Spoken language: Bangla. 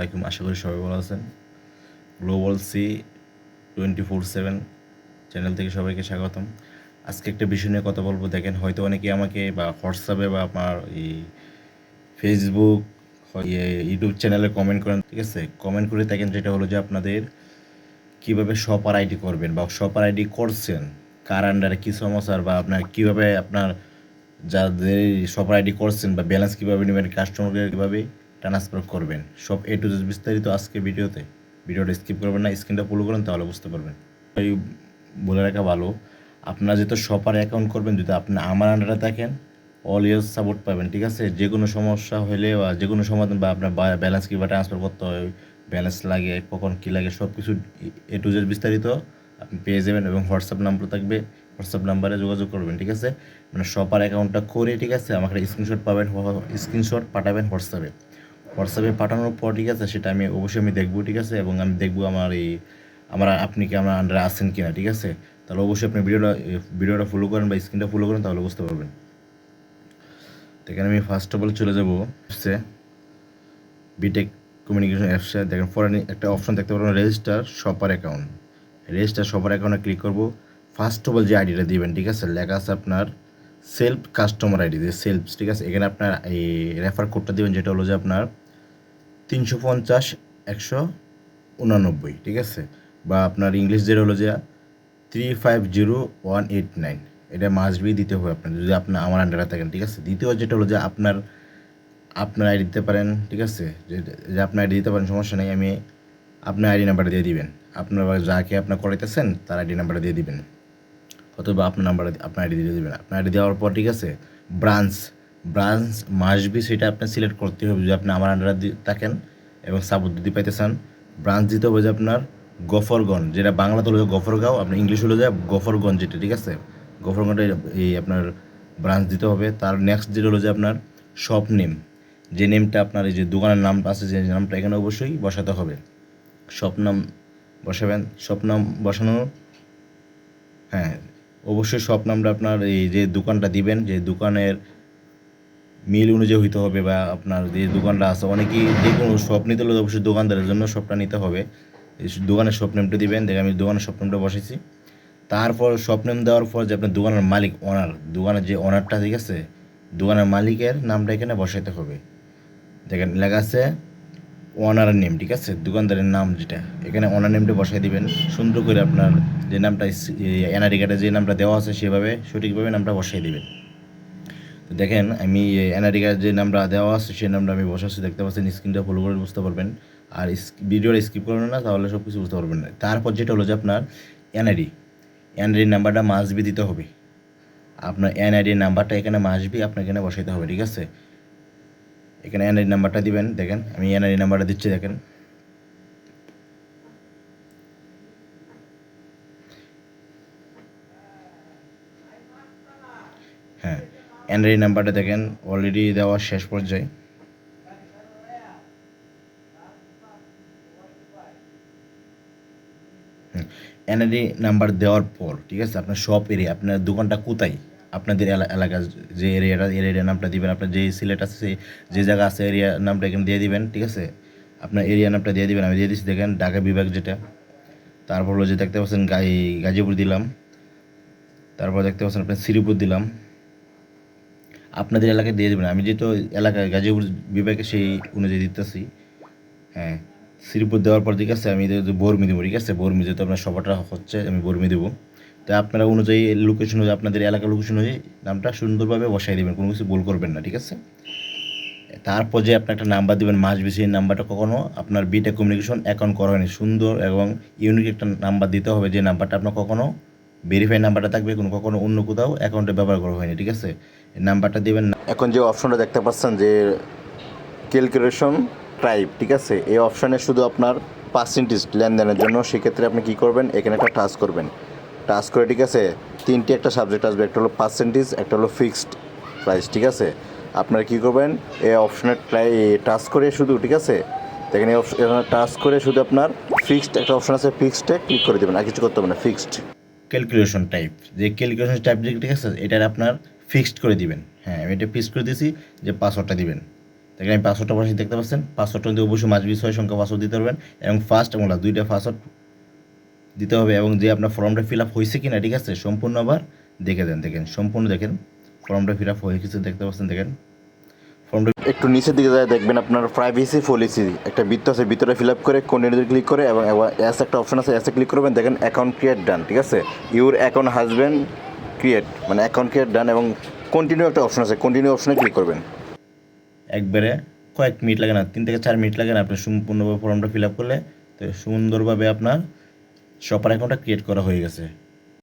আলাইকুম, আশা করি সবাই ভালো আছেন। Global C twenty four seven channel থেকে সবাইকে স্বাগতম। আজকে একটা বিষয় নিয়ে কথা বলব। দেখেন, হয়তো অনেকে আমাকে বা হোয়াটসঅ্যাপে বা আপনার এই ফেসবুক ইয়ে ইউটিউব চ্যানেলে কমেন্ট করেন, ঠিক আছে? কমেন্ট করে দেখেন যেটা হলো যে আপনাদের কীভাবে শপার আইডি করবেন বা শপার আইডি করছেন, কার আন্ডারে কী সমস্যা বা আপনার কীভাবে আপনার যাদের শপার আইডি করছেন বা ব্যালেন্স কীভাবে নেবেন কাস্টমারকে কীভাবে ট্রান্সফার করবেন। সব এ টু জেড বিস্তারিত আজকে ভিডিওতে। ভিডিওটা স্কিপ করবেন না স্ক্রিনটা ফলো করেন তাহলে বুঝতে পারবেন। এই বলে রাখা ভালো, আপনারা যেহেতু শপার অ্যাকাউন্ট করবেন যদি আপনি আমার আন্ডারে থাকেন অল ইয়ার্স সাপোর্ট পাবেন, ঠিক আছে? যে কোনো সমস্যা হলে বা যে কোনো সমাধান বা আপনার ব্যালেন্স কীভাবে ট্রান্সফার করতে হয় ব্যালেন্স লাগে, কখন কী লাগে সব কিছু এ টু জেড বিস্তারিত আপনি পেয়ে যাবেন এবং হোয়াটসঅ্যাপ নাম্বার থাকবে হোয়াটসঅ্যাপ নাম্বারে যোগাযোগ করবেন, ঠিক আছে? মানে শপার অ্যাকাউন্টটা করে, ঠিক আছে? আমাকে স্ক্রিনশট পাবেন স্ক্রিনশট পাঠাবেন হোয়াটসঅ্যাপে হোয়াটসঅ্যাপে পাঠানোর পর, ঠিক আছে, সেটা আমি অবশ্যই আমি দেখব, ঠিক আছে, এবং আমি দেখব আমার এই, আমার আপনি কি আমার আন্ডারে আছেন কিনা, ঠিক আছে? তাহলে অবশ্যই আপনি ভিডিওটা ভিডিওটা ফলো করেন বা স্ক্রিনটা ফলো করেন, তাহলে বুঝতে পারবেন। তো আমি ফার্স্ট অফ অল চলে যাব হচ্ছে বিটেক কমিউনিকেশন অ্যাপসে দেখেন ফরেন একটা অপশন দেখতে পারবেন register shopper account register shopper অ্যাকাউন্টে ক্লিক করব। ফার্স্ট অফ অল যে আইডিটা দিবেন, ঠিক আছে, লেখা আছে আপনার সেলফ কাস্টমার আইডি যে সেলফ ঠিক আছে? এখানে আপনার এই রেফার কোডটা দেবেন, যেটা হলো যে আপনার তিনশো পঞ্চাশ, একশো উনানব্বই, ঠিক আছে? বা আপনার ইংলিশ যেটা হলো যে three five zero one eight nine এটা মাসবি দিতে হবে আপনার, যদি আপনার আমার আন্ডারে থাকেন, ঠিক আছে? দ্বিতীয় যেটা হলো যে আপনার আপনার আইডি দিতে পারেন, ঠিক আছে? যে আপনার আইডি দিতে পারেন, সমস্যা নেই, আমি আপনার আইডি নাম্বারটা দিয়ে দিবেন। আপনার যাকে আপনার করাইতেছেন, তার আইডি নাম্বারটা দিয়ে দিবেন। অথবা আপনার নাম্বার আপনার আইডি দিয়ে দেবেন। আপনার আইডি দেওয়ার পর ঠিক আছে ব্রাঞ্চ ব্রাঞ্চ মাসবি সেটা আপনার সিলেক্ট করতে হবে। যদি আপনি আমার আন্ডারে থাকেন এবং সাপোর্ট দিতে পাইতেছেন ব্রাঞ্চ দিতে হবে যে আপনার গফরগঞ্জ, যেটা বাংলাতে হলো গফরগাঁও আপনার ইংলিশ হলো যায় গফরগঞ্জ যেটা, ঠিক আছে? গফরগঞ্জে এই আপনার ব্রাঞ্চ দিতে হবে। তার নেক্সট যেটা হলো যে আপনার শপ নেম যে নেমটা আপনার এই যে দোকানের নামটা আছে, যে নামটা এখানে অবশ্যই বসাতে হবে। শপ নাম বসাবেন শপ নাম বসানো হ্যাঁ অবশ্যই শপ নামটা আপনার এই যে দোকানটা দিবেন, যে দোকানের মিল অনুযায়ী হইতে হবে বা আপনার যে দোকানটা আছে, অনেকেই যে কোনো শপ নিতে হলে অবশ্যই দোকানদারের জন্য শপটা নিতে হবে। দোকানের শপ নেমটা দিবেন দেখে আমি দোকানের শপ নেমটা বসেছি তারপর শপ নেম দেওয়ার পর যে আপনার দোকানের মালিক ওনার দোকানের যে ওনারটা ঠিক আছে? দোকানের মালিকের নামটা এখানে বসাইতে হবে। দেখেন লেখা আছে ওনারের নেম, ঠিক আছে? দোকানদারের নাম যেটা, এখানে ওনার নেমটা বসাই দিবেন। সুন্দর করে আপনার যে নামটা এনআরই কার্ডে যে নামটা দেওয়া আছে, সেভাবে সঠিকভাবে নামটা বসাই দিবেন। তো দেখেন, আমি এনআরই কার্ড যে নামটা দেওয়া আছে সেই নামটা আমি বসাচ্ছি, দেখতে পাচ্ছেন, স্ক্রিনটা ফলো করে বুঝতে পারবেন। আর ভিডিওটা স্কিপ করবেন না, তাহলে সব কিছু বুঝতে পারবেন না। তারপর যেটা হলো যে আপনার এনআইডি এনআইডি নাম্বারটা মাসবি দিতে হবে। আপনার এনআইডি নাম্বারটা এখানে মাসবি আপনার এখানে বসাইতে হবে, ঠিক আছে? এখানে এনআইডি নাম্বারটা দিবেন, দেখেন, আমি এনআইডি নাম্বারটা দিচ্ছি, দেখেন। হ্যাঁ এনআইডি নাম্বারটা দেখেন অলরেডি দেওয়া শেষ পর্যায়ে। এনআইডি নাম্বার দেওয়ার পর, ঠিক আছে, আপনার শপ এরিয়া আপনার দোকানটা কোথায়? আপনাদের এলাকা, যে এরিয়াটা এরিয়ার নামটা দিবেন, আপনার যে সিলেট আছে যে জায়গা আছে, এরিয়া নামটা এখানে দিয়ে দিবেন, ঠিক আছে? আপনার এরিয়া নামটা দিয়ে দিবেন, আমি দিয়ে দিচ্ছি দেখেন, ঢাকা বিভাগ যেটা। তারপর হলো যে দেখতে পাচ্ছেন গাই গাজীপুর দিলাম। তারপর দেখতে পাচ্ছেন আপনার শ্রীপুর দিলাম। আপনাদের এলাকায় দিয়ে দেবেন, আমি যেহেতু এলাকায় গাজীপুর বিভাগে সেই অনুযায়ী দিতেছি। হ্যাঁ শ্রীপুর দেওয়ার পর ঠিক আছে, আমি বর্মি দেবো, ঠিক আছে? বর্মি যেহেতু আপনার সবাটা হচ্ছে, আমি বর্মি দেবো। তো আপনারা অনুযায়ী লোকেশন অনুযায়ী, আপনাদের এলাকার লোকেশন অনুযায়ী নামটা সুন্দরভাবে বসাই দেবেন, কোনো কিছু ভুল করবেন না, ঠিক আছে? তারপর যে আপনি একটা নাম্বার দেবেন, মাস বেশি নাম্বারটা কখনো আপনার বিটেক কমিউনিকেশন অ্যাকাউন্ট করা হয়নি। সুন্দর এবং ইউনিক একটা নাম্বার দিতে হবে, যে নাম্বারটা আপনার কখনো ভেরিফাই নাম্বারটা থাকবে, কোনো কখনো অন্য কোথাও অ্যাকাউন্টে ব্যবহার করা হয়নি, ঠিক আছে? নাম্বারটা দেবেন এখন যে অপশনটা দেখতে পাচ্ছেন, যে ক্যালকুলেশন টাইপ ঠিক আছে? এই অপশানে শুধু আপনার পার্সেন্টেজ লেনদেনের জন্য, সেক্ষেত্রে আপনি কী করবেন? এখানে একটা টাচ করবেন। টাচ করে, ঠিক আছে? তিনটি একটা সাবজেক্ট আসবে, একটা হলো পার্সেন্টেজ একটা হলো ফিক্সড প্রাইস ঠিক আছে? আপনারা কী করবেন? এই অপশনে টাচ করে শুধু, ঠিক আছে? এই অপশন টাচ করে শুধু আপনার ফিক্সড একটা অপশন আছে ফিক্সডে ক্লিক করে দেবেন, আর কিছু করতে হবে না ফিক্সড ক্যালকুলেশন টাইপ যে ক্যালকুলেশন টাইপ ঠিক আছে? এটার আপনার ফিক্সড করে দিবেন। হ্যাঁ আমি এটা ফিক্সড করে দিয়েছি, যে পাসওয়ার্ডটা দিবেন। দেখেন আমি পাসওয়ার্ডটা পাশে দেখতে পাচ্ছেন? পাসওয়ার্ডটা কিন্তু অবশ্যই মাঝ বিষয় সংখ্যা পাসওয়ার্ড দিতে পারবেন, এবং ফার্স্ট এবং দুইটা পাসওয়ার্ড দিতে হবে এবং যে আপনার ফর্মটা ফিল আপ হয়েছে কিনা ঠিক আছে? সম্পূর্ণ আবার দেখে দেন দেখেন সম্পূর্ণ দেখেন। ফর্মটা ফিল আপ হয়ে গেছে দেখতে পাচ্ছেন দেখেন। ফর্মটা একটু নিচের দিকে যায় দেখবেন আপনার প্রাইভেসি পলিসি একটা বৃত্ত আছে ভিতরে ফিল আপ করে কন্টিনিউতে ক্লিক করে এবং অ্যাস একটা অপশন আছে এসে ক্লিক করবেন দেখেন অ্যাকাউন্ট ক্রিয়েট ডান ঠিক আছে? ইউর অ্যাকাউন্ট হাজবেন্ড ক্রিয়েট মানে অ্যাকাউন্ট ক্রিয়েট ডান এবং কন্টিনিউ একটা অপশন আছে কন্টিনিউ অপশনে ক্লিক করবেন। একবারে কয়েক মিনিট লাগে না তিন থেকে চার মিনিট লাগে না আপনি সম্পূর্ণভাবে ফর্মটা ফিল আপ করলে। তো সুন্দরভাবে আপনার শপার অ্যাকাউন্টটা ক্রিয়েট করা হয়ে গেছে।